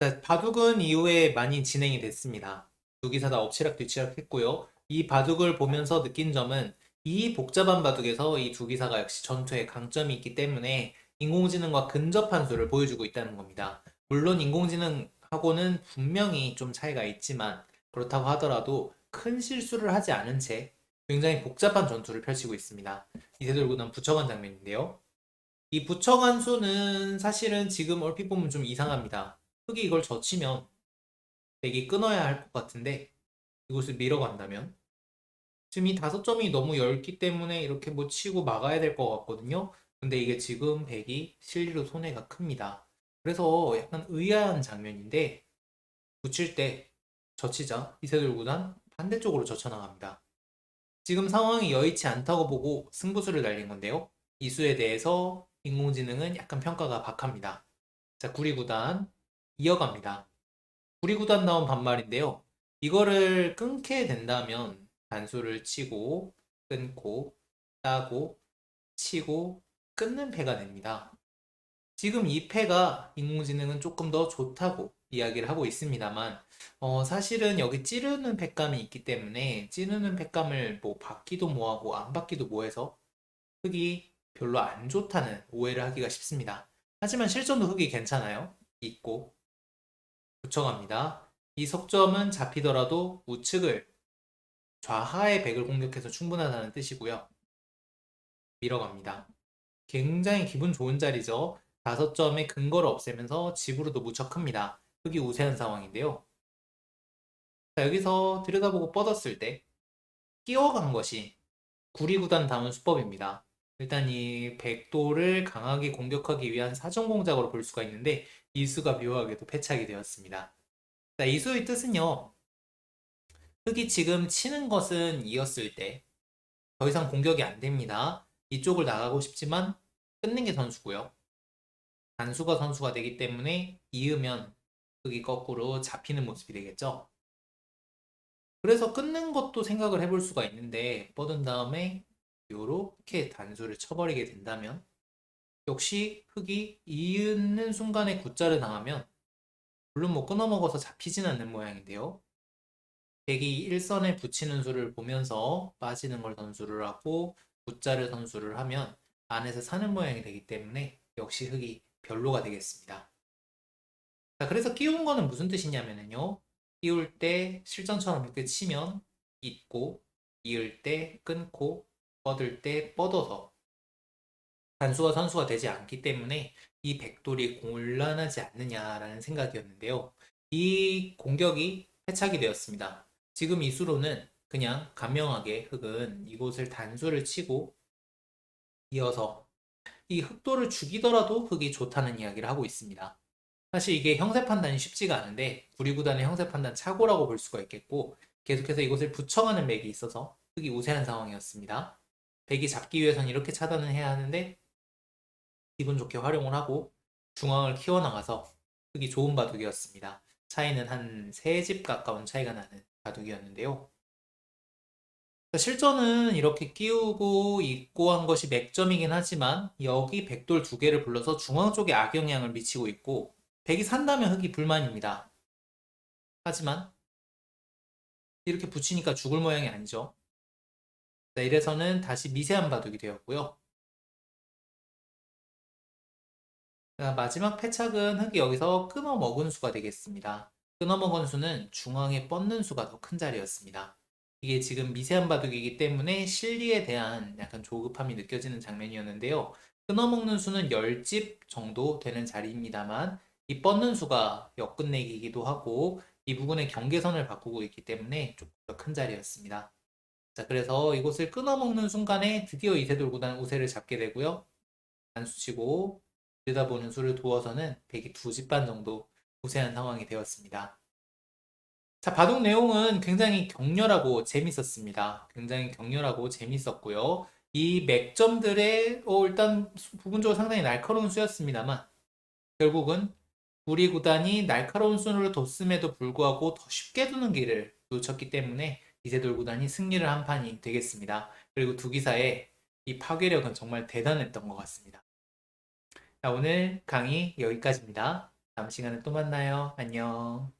자, 바둑은 이후에 많이 진행이 됐습니다. 두 기사 다 엎치락 뒤치락 했고요. 이 바둑을 보면서 느낀 점은 이 복잡한 바둑에서 이 두 기사가 역시 전투에 강점이 있기 때문에 인공지능과 근접한 수를 보여주고 있다는 겁니다. 물론 인공지능하고는 분명히 좀 차이가 있지만 그렇다고 하더라도 큰 실수를 하지 않은 채 굉장히 복잡한 전투를 펼치고 있습니다. 이세돌구단 부처간 장면인데요. 이 부처간 수는 사실은 지금 얼핏 보면 좀 이상합니다. 흙이 이걸 젖히면 백이 끊어야 할 것 같은데 이곳을 밀어간다면 지금 이 다섯 점이 너무 얇기 때문에 이렇게 뭐 치고 막아야 될 것 같거든요. 근데 이게 지금 백이 실리로 손해가 큽니다. 그래서 약간 의아한 장면인데 붙일 때 젖히자 이세돌 구단 반대쪽으로 젖혀나갑니다. 지금 상황이 여의치 않다고 보고 승부수를 날린 건데요. 이 수에 대해서 인공지능은 약간 평가가 박합니다. 자, 구리 구단 이어갑니다. 구리구단 나온 반말인데요. 이거를 끊게 된다면 단수를 치고 끊고 따고 치고 끊는 패가 됩니다. 지금 이 패가 인공지능은 조금 더 좋다고 이야기를 하고 있습니다만 어, 사실은 여기 찌르는 팩감이 있기 때문에 찌르는 팩감을 뭐 받기도 뭐하고 안 받기도 뭐해서 흙이 별로 안 좋다는 오해를 하기가 쉽습니다. 하지만 실전도 흙이 괜찮아요. 있고 붙여갑니다. 이 석점은 잡히더라도 우측을 좌하의 백을 공격해서 충분하다는 뜻이고요. 밀어갑니다. 굉장히 기분 좋은 자리죠. 다섯 점의 근거를 없애면서 집으로도 무척 큽니다. 흙이 우세한 상황인데요. 자, 여기서 들여다보고 뻗었을 때 끼워간 것이 구리구단 다운 수법입니다. 일단 이 백도를 강하게 공격하기 위한 사정 공작으로 볼 수가 있는데 이 수가 묘하게도 패착이 되었습니다. 자, 이 수의 뜻은요. 흙이 지금 치는 것은 이었을 때 더 이상 공격이 안 됩니다. 이쪽을 나가고 싶지만 끊는 게 선수고요. 단수가 선수가 되기 때문에 이으면 흙이 거꾸로 잡히는 모습이 되겠죠. 그래서 끊는 것도 생각을 해볼 수가 있는데 뻗은 다음에 요렇게 단수를 쳐버리게 된다면 역시 흙이 이은 순간에 굿자를 당하면 물론 뭐 끊어먹어서 잡히진 않는 모양인데요. 백이 일선에 붙이는 수를 보면서 빠지는 걸 선수를 하고 굿자를 선수를 하면 안에서 사는 모양이 되기 때문에 역시 흙이 별로가 되겠습니다. 자, 그래서 끼운 거는 무슨 뜻이냐면요. 끼울 때 실전처럼 이렇게 치면 잇고 이을 때 끊고 뻗을 때 뻗어서 단수가 선수가 되지 않기 때문에 이 백돌이 곤란하지 않느냐라는 생각이었는데요. 이 공격이 패착이 되었습니다. 지금 이 수로는 그냥 간명하게 흙은 이곳을 단수를 치고 이어서 이 흑도를 죽이더라도 흙이 좋다는 이야기를 하고 있습니다. 사실 이게 형세 판단이 쉽지가 않은데 구리구단의 형세 판단 착오라고 볼 수가 있겠고 계속해서 이곳을 붙여가는 맥이 있어서 흙이 우세한 상황이었습니다. 백이 잡기 위해서는 이렇게 차단을 해야 하는데 기분 좋게 활용을 하고 중앙을 키워나가서 흙이 좋은 바둑이었습니다. 차이는 한 3집 가까운 차이가 나는 바둑이었는데요. 실전은 이렇게 끼우고 있고 한 것이 맥점이긴 하지만 여기 백돌 두 개를 불러서 중앙 쪽에 악영향을 미치고 있고 백이 산다면 흙이 불만입니다. 하지만 이렇게 붙이니까 죽을 모양이 아니죠. 이래서는 다시 미세한 바둑이 되었고요. 마지막 패착은 흙이 여기서 끊어 먹은 수가 되겠습니다. 끊어 먹은 수는 중앙에 뻗는 수가 더 큰 자리였습니다. 이게 지금 미세한 바둑이기 때문에 실리에 대한 약간 조급함이 느껴지는 장면이었는데요. 끊어 먹는 수는 10집 정도 되는 자리입니다만 이 뻗는 수가 역끝내기이기도 하고 이 부분의 경계선을 바꾸고 있기 때문에 조금 더 큰 자리였습니다. 자, 그래서 이곳을 끊어먹는 순간에 드디어 이세돌 구단 우세를 잡게 되고요. 단수치고 들여다보는 수를 두어서는 102집 반 정도 우세한 상황이 되었습니다. 자, 바둑 내용은 굉장히 격렬하고 재밌었습니다. 굉장히 격렬하고 재밌었고요. 이 맥점들의 어, 일단 부분적으로 상당히 날카로운 수였습니다만 결국은 우리 구단이 날카로운 수를 뒀음에도 불구하고 더 쉽게 두는 길을 놓쳤기 때문에 이세돌 구단이 승리를 한 판이 되겠습니다. 그리고 두 기사의 이 파괴력은 정말 대단했던 것 같습니다. 자, 오늘 강의 여기까지입니다. 다음 시간에 또 만나요. 안녕.